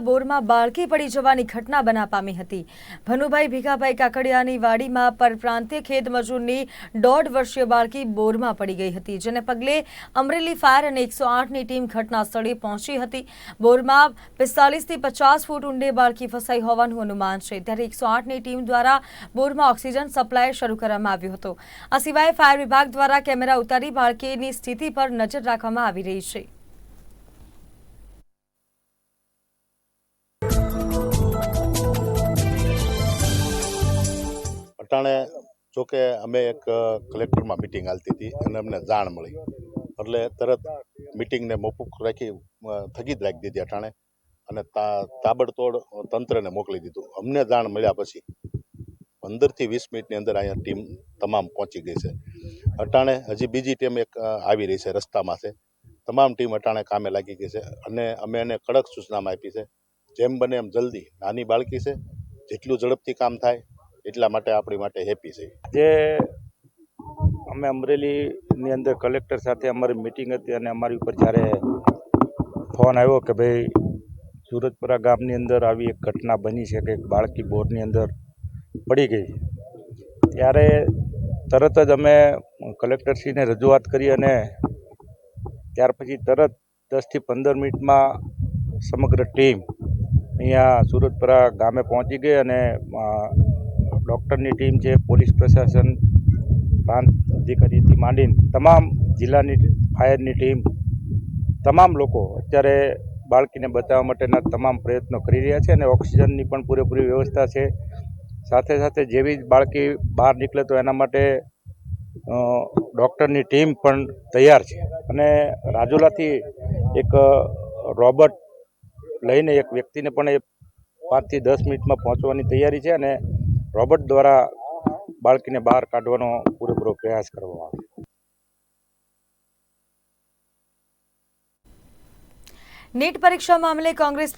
બોરમાં બાળકી પડી જવાની ઘટના બના પામી હતી. ભનુભાઈ ભીખાભાઈ કાકડિયાની વાડીમાં પરપ્રાંતીય ખેત મજૂરની દોઢ વર્ષીય બાળકી બોરમાં પડી ગઈ હતી, જેને પગલે અમરેલી ફાયર અને એકસો આઠની ટીમ ઘટના સ્થળે પહોંચી હતી. બોરમાં પિસ્તાલીસથી પચાસ ફૂટ ઊંડે બાળકી ફસાઈ હોવાનું અનુમાન છે. ત્યારે એકસો આઠની ટીમ દ્વારા બોરમાં ઓક્સિજન સપ્લાય શરૂ કરવામાં આવ્યો હતો. આ સિવાય ફાયર વિભાગ દ્વારા કેમેરા ઉતારી બાળકીની સ્થિતિ પર નજર રાખવામાં આવી રહી છે. અટાણે જોકે અમે એક કલેક્ટરમાં મિટિંગ હાલતી હતી અને અમને જાણ મળી. એટલે તરત મિટિંગને મોકૂફ રાખી અ, થગી જ રાખી દીધી અટાણે અને તાબડતોડ તંત્રને મોકલી દીધું. અમને જાણ મળ્યા પછી પંદરથી વીસ મિનિટની અંદર અહીંયા ટીમ તમામ પહોંચી ગઈ છે. અટાણે હજી બીજી ટીમ એક આવી રહી છે રસ્તામાં છે. તમામ ટીમ અટાણે કામે લાગી ગઈ છે અને અમે એને કડક સૂચનામાં આપી છે. જેમ બને એમ જલ્દી. નાની બાળકી છે જેટલું ઝડપથી કામ થાય એટલા માટે આપણી માટે હેપી છે. જે અમે અમરેલીની અંદર કલેક્ટર સાથે અમારી મિટિંગ હતી અને અમારી ઉપર જ્યારે ફોન આવ્યો કે ભાઈ સુરતપુરા ગામની અંદર આવી એક ઘટના બની છે કે બાળકી બોરની અંદર પડી ગઈ. ત્યારે તરત જ અમે કલેક્ટરશ્રીને રજૂઆત કરી અને ત્યાર પછી તરત દસથી પંદર મિનિટમાં સમગ્ર ટીમ અહીંયા સુરતપુરા ગામે પહોંચી ગઈ અને ડૉક્ટરની ટીમ છે પોલીસ પ્રશાસન પ્રાંત અધિકારીથી માંડીને તમામ જિલ્લાની ફાયરની ટીમ, તમામ લોકો અત્યારે બાળકીને બચાવવા માટેના તમામ પ્રયત્નો કરી રહ્યા છે અને ઓક્સિજનની પણ પૂરેપૂરી વ્યવસ્થા છે. સાથે સાથે જેવી જ બાળકી બહાર નીકળે તો એના માટે ડૉક્ટરની ટીમ પણ તૈયાર છે. અને રાજુલાથી એક રોબર્ટ લઈને એક વ્યક્તિને પણ એ પાંચથી દસ મિનિટમાં પહોંચવાની તૈયારી છે અને રોબોટ દ્વારા બાળકીને બહાર કાઢવાનો પૂરેપૂરો પ્રયાસ કરવામાં આવ્યો. નીટ પરીક્ષા મામલે કોંગ્રેસ